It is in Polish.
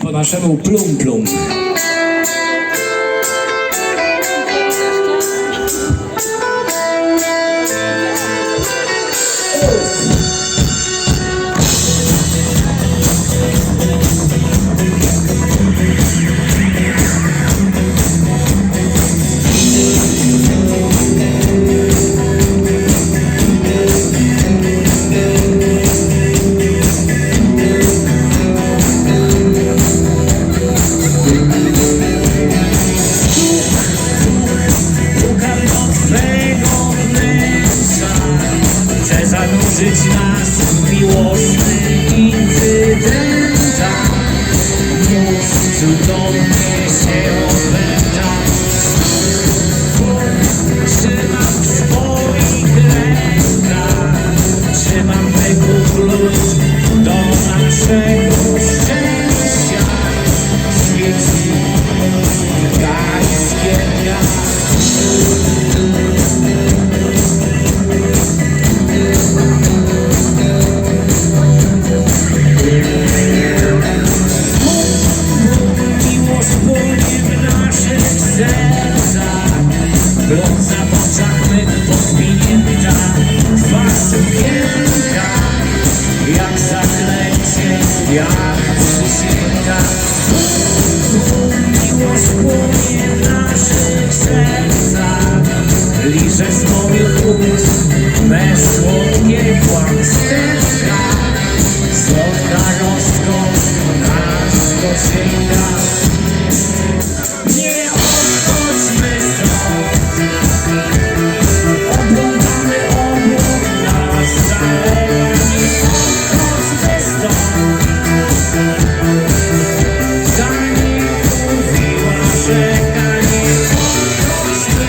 Po naszemu plum plum. może zanurzyć nas w miłosny incydenta. Już cudownie się opęta. Trzymam w swoich rękach, trzymam mego klucz do naszego szczęścia. serca Brąza w oczach my podwinięta Twarz sukienka Jak zaklęcie, jak przysięga Miłość płonie w